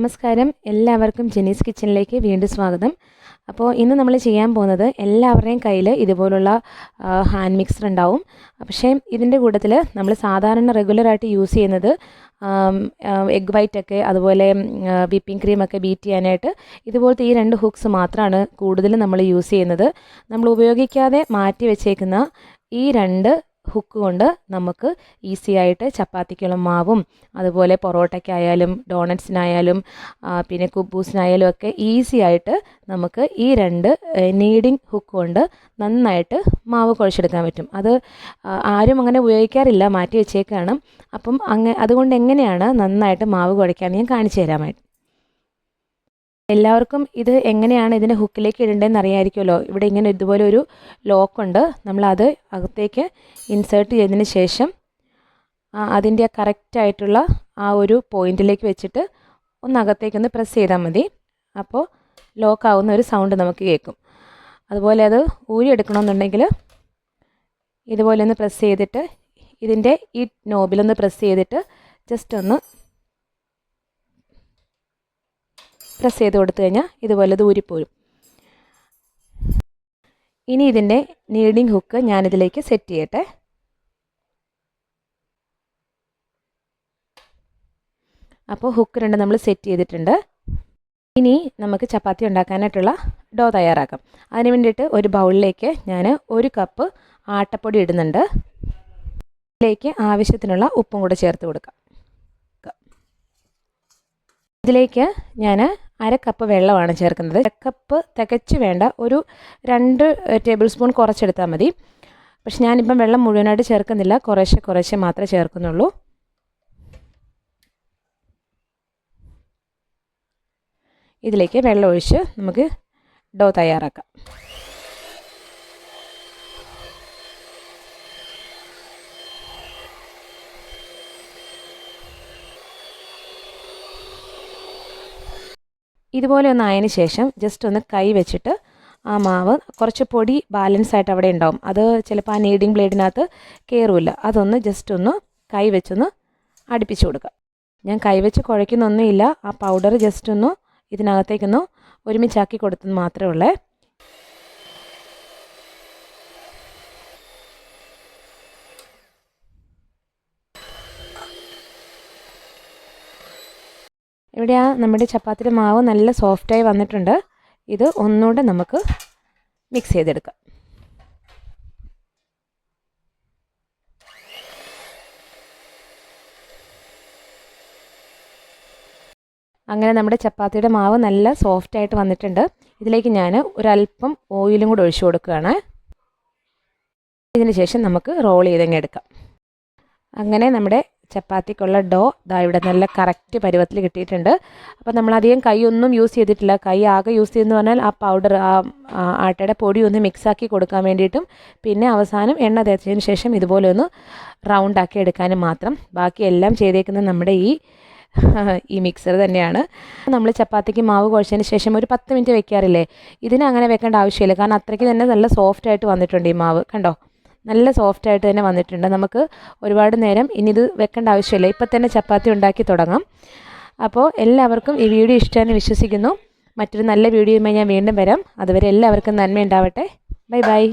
നമസ്കാരം. എല്ലാവർക്കും ജെനീസ് കിച്ചണിലേക്ക് വീണ്ടും സ്വാഗതം. അപ്പോൾ ഇന്ന് നമ്മൾ ചെയ്യാൻ പോകുന്നത് എല്ലാവരുടെയും കയ്യിൽ ഇതുപോലുള്ള ഹാൻഡ് മിക്സർ ഉണ്ടാവും. പക്ഷേ ഇതിന്റെ കൂട്ടത്തിൽ നമ്മൾ സാധാരണ റെഗുലറായിട്ട് യൂസ് ചെയ്യുന്നത് എഗ് വൈറ്റൊക്കെ അതുപോലെ വിപ്പിംഗ് ക്രീമൊക്കെ ബീറ്റ് ചെയ്യാനായിട്ട് ഇതുപോലത്തെ ഈ രണ്ട് ഹുക്സ് മാത്രമാണ് കൂടുതലും നമ്മൾ യൂസ് ചെയ്യുന്നത്. നമ്മൾ ഉപയോഗിക്കാതെ മാറ്റി വെച്ചേക്കുന്ന ഈ രണ്ട് ഹുക്ക് കൊണ്ട് നമുക്ക് ഈസി ആയിട്ട് ചപ്പാത്തിക്കുള്ള മാവും അതുപോലെ പൊറോട്ടയ്ക്കായാലും ഡോണറ്റ്സിനായാലും പിന്നെ കുബൂസിനായാലും ഒക്കെ ഈസി ആയിട്ട് നമുക്ക് ഈ രണ്ട് നീഡിങ് ഹുക്ക് കൊണ്ട് നന്നായിട്ട് മാവ് കുഴച്ചെടുക്കാൻ പറ്റും. അത് ആരും അങ്ങനെ ഉപയോഗിക്കാറില്ല മാറ്റി വെച്ചേക്കാണ്. അപ്പം അങ്ങ് അതുകൊണ്ട് എങ്ങനെയാണ് നന്നായിട്ട് മാവ് കുഴയ്ക്കാൻ ഞാൻ കാണിച്ചു തരാമായിട്ട്. എല്ലാവർക്കും ഇത് എങ്ങനെയാണ് ഇതിന്റെ ഹുക്കിലേക്ക് ഇടേണ്ടതെന്ന് അറിയാമായിരിക്കുമല്ലോ ഇവിടെ ഇങ്ങനെ ഇതുപോലെ ഒരു ലോക്കുണ്ട് നമ്മളത് അകത്തേക്ക് ഇൻസേർട്ട് ചെയ്തതിന് ശേഷം അതിന്റെ കറക്റ്റായിട്ടുള്ള ആ ഒരു പോയിന്റിലേക്ക് വെച്ചിട്ട് ഒന്ന് അകത്തേക്കൊന്ന് പ്രസ് ചെയ്താൽ മതി. അപ്പോൾ ലോക്ക് ആവുന്ന ഒരു സൗണ്ട് നമുക്ക് കേൾക്കും. അതുപോലെ അത് ഊരിയെടുക്കണമെന്നുണ്ടെങ്കിൽ ഇതുപോലെ ഒന്ന് പ്രസ് ചെയ്തിട്ട് ഇതിന്റെ ഈ നോബിലൊന്ന് പ്രസ് ചെയ്തിട്ട് ജസ്റ്റ് ഒന്ന് പ്രസ് ചെയ്ത് കൊടുത്തു കഴിഞ്ഞാൽ ഇതുപോലെ ദൂരിപ്പോരും ഇനി ഇതിന്റെ നീഡിങ് ഹുക്ക് ഞാനിതിലേക്ക് സെറ്റ് ചെയ്യട്ടെ. അപ്പോൾ ഹുക്ക് രണ്ട് നമ്മൾ സെറ്റ് ചെയ്തിട്ടുണ്ട്. ഇനി നമുക്ക് ചപ്പാത്തി ഉണ്ടാക്കാനായിട്ടുള്ള ഡോ തയ്യാറാക്കാം. അതിന് വേണ്ടിയിട്ട് ഒരു ബൗളിലേക്ക് ഞാൻ ഒരു കപ്പ് ആട്ടപ്പൊടി ഇടുന്നുണ്ട്. ഇതിലേക്ക് ആവശ്യത്തിനുള്ള ഉപ്പും കൂടെ ചേർത്ത് കൊടുക്കാം. ഇതിലേക്ക് ഞാൻ അര കപ്പ് വെള്ളമാണ് ചേർക്കുന്നത്. കപ്പ് തികച്ച് വേണ്ട ഒരു രണ്ട് ടേബിൾ സ്പൂൺ കുറച്ചെടുത്താൽ മതി. പക്ഷെ ഞാനിപ്പം വെള്ളം മുഴുവനായിട്ട് ചേർക്കുന്നില്ല. കുറേശ്ശെ കുറേശ്ശെ മാത്രമേ ചേർക്കുന്നുള്ളൂ. ഇതിലേക്ക് വെള്ളം ഒഴിച്ച് നമുക്ക് ഡോ തയ്യാറാക്കാം. ഇതുപോലെ ഒന്ന് ആയതിന് ശേഷം ജസ്റ്റ് ഒന്ന് കൈ വെച്ചിട്ട് ആ മാവ് കുറച്ച് പൊടി ബാലൻസ് ആയിട്ട് അവിടെ ഉണ്ടാവും. അത് ചിലപ്പോൾ ആ നീഡിങ് ബ്ലേഡിനകത്ത് കയറില്ല അതൊന്ന് ജസ്റ്റ് ഒന്ന് കൈ വെച്ചൊന്ന് അടുപ്പിച്ച് കൊടുക്കുക. ഞാൻ കൈ വെച്ച് കുഴയ്ക്കുന്നൊന്നുമില്ല. ആ പൗഡർ ജസ്റ്റ് ഒന്ന് ഇതിനകത്തേക്കൊന്ന് ഒരുമിച്ചാക്കി കൊടുത്തെന്ന് മാത്രമേ ഉള്ളേ. ഇവിടെ ആ നമ്മുടെ ചപ്പാത്തിയുടെ മാവ് നല്ല സോഫ്റ്റായി വന്നിട്ടുണ്ട്. ഇത് ഒന്നുകൂടെ നമുക്ക് മിക്സ് ചെയ്തെടുക്കാം. അങ്ങനെ നമ്മുടെ ചപ്പാത്തിയുടെ മാവ് നല്ല സോഫ്റ്റായിട്ട് വന്നിട്ടുണ്ട്. ഇതിലേക്ക് ഞാൻ ഒരല്പം ഓയിലും കൂടെ ഒഴിച്ചു കൊടുക്കുകയാണ്. ഇതിന് ശേഷം നമുക്ക് റോൾ ചെയ്തങ്ങ് എടുക്കാം. അങ്ങനെ നമ്മുടെ ചപ്പാത്തിക്കുള്ള ഡോ ഇതാ ഇവിടെ നല്ല കറക്റ്റ് പരുവത്തിൽ കിട്ടിയിട്ടുണ്ട്. അപ്പോൾ നമ്മൾ അധികം കൈയൊന്നും യൂസ് ചെയ്തിട്ടില്ല. കൈ ആകെ യൂസ് ചെയ്യുന്നു പറഞ്ഞാൽ ആ പൗഡർ ആ ആട്ടയുടെ പൊടി ഒന്ന് മിക്സാക്കി കൊടുക്കാൻ വേണ്ടിയിട്ടും പിന്നെ അവസാനം എണ്ണ തേച്ചതിന് ശേഷം ഇതുപോലെ ഒന്ന് റൗണ്ട് ആക്കി എടുക്കാനും മാത്രം. ബാക്കി എല്ലാം ചെയ്തേക്കുന്നത് നമ്മുടെ ഈ ഈ മിക്സർ തന്നെയാണ്. നമ്മൾ ചപ്പാത്തിക്ക് മാവ് കുഴച്ചതിന് ശേഷം ഒരു പത്ത് മിനിറ്റ് വെക്കാറില്ലേ? ഇതിന് അങ്ങനെ വെക്കേണ്ട ആവശ്യമില്ല. കാരണം അത്രയ്ക്ക് തന്നെ നല്ല സോഫ്റ്റ് ആയിട്ട് വന്നിട്ടുണ്ട് ഈ മാവ്. കണ്ടോ? നല്ല സോഫ്റ്റ് ആയിട്ട് തന്നെ വന്നിട്ടുണ്ട്. നമുക്ക് ഒരുപാട് നേരം ഇനി ഇത് വെക്കേണ്ട ആവശ്യമില്ല. ഇപ്പം തന്നെ ചപ്പാത്തി ഉണ്ടാക്കി തുടങ്ങാം. അപ്പോൾ എല്ലാവർക്കും ഈ വീഡിയോ ഇഷ്ടമെന്ന് വിശ്വസിക്കുന്നു. മറ്റൊരു നല്ല വീഡിയോയുമായി ഞാൻ വീണ്ടും വരാം. അതുവരെ എല്ലാവർക്കും നന്മ ഉണ്ടാവട്ടെ ബൈ ബൈ.